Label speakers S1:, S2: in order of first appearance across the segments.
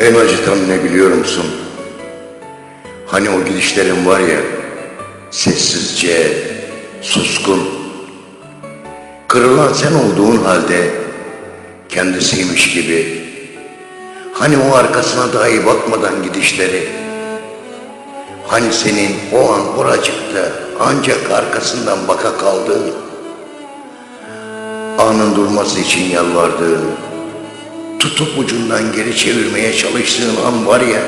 S1: En acıtan ne biliyor musun? Hani o gidişlerin var ya, sessizce, suskun. Kırılan sen olduğun halde kendisiymiş gibi. Hani o arkasına dahi bakmadan gidişleri. Hani senin o an oracıkta ancak arkasından baka kaldığın, anın durması için yalvardığın, tutup ucundan geri çevirmeye çalıştığın an var ya,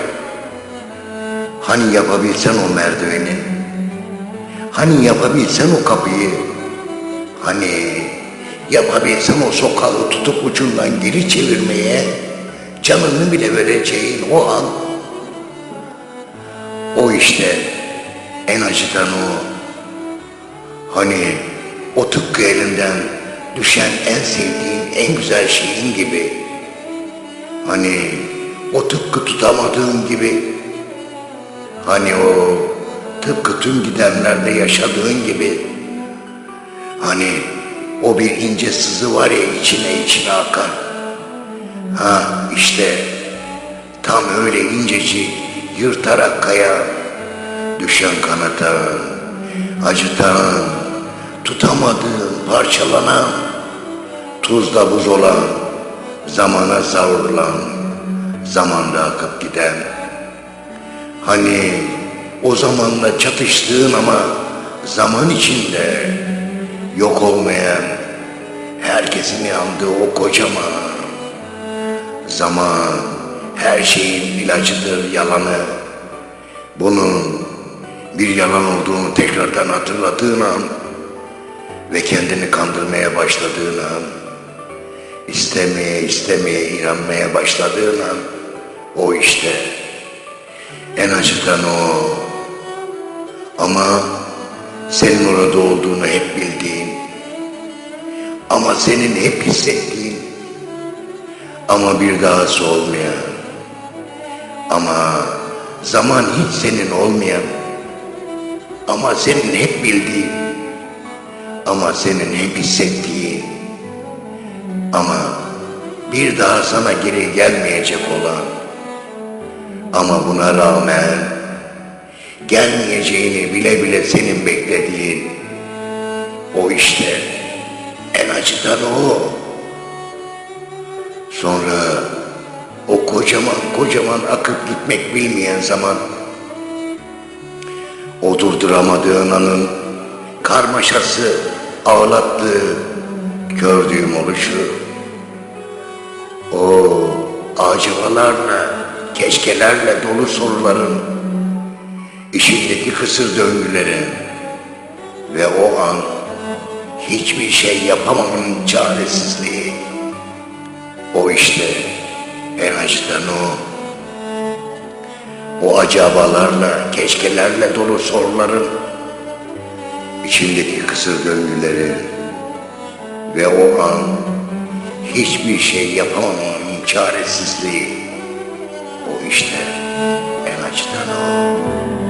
S1: hani yapabilsen o merdiveni, hani yapabilsen o kapıyı, hani yapabilsen o sokağı tutup ucundan geri çevirmeye, canını bile vereceğin o an, o işte en acıtan o. Hani o tıpkı elinden düşen en sevdiğin, en güzel şeyin gibi. Hani o tıpkı tutamadığın gibi. Hani o tıpkı tüm gidenlerde yaşadığın gibi. Hani o bir ince sızı var ya içine içine akan. Ha işte tam öyle incecik yırtarak kaya düşen kanata acıtan tutamadığın parçalanan tuzda buz olan zamana savrulan zamanda akıp giden hani o zamanla çatıştığın ama zaman içinde yok olmayan herkesin yandığı o kocaman zaman her şeyin ilacıdır yalanı. Bunun bir yalan olduğunu tekrardan hatırladığın an ve kendini kandırmaya başladığın an, istemeye istemeye inanmaya başladığın an, o işte en acıtan o. Ama senin orada olduğunu hep bildiğin, ama senin hep hissettiğin, ama bir dahası olmayan, ama zaman hiç senin olmayan, ama senin hep bildiğin, ama senin hep hissettiğin, ama bir daha sana geri gelmeyecek olan, ama buna rağmen gelmeyeceğini bile bile senin beklediğin, o işte en acıdan o. Sonra o kocaman kocaman akıp gitmek bilmeyen zaman o durduramadığın anın karmaşası ağlattığı gördüğüm oluşu o acıvalarla keşkelerle dolu soruların içindeki kısır döngülerin ve o an hiçbir şey yapamamanın çaresizliği o işte en acıdan o. O acabalarla, keşkelerle dolu soruların içindeki kısır döngüleri ve o an hiçbir şey yapamamanın çaresizliği o işte en acıdan o.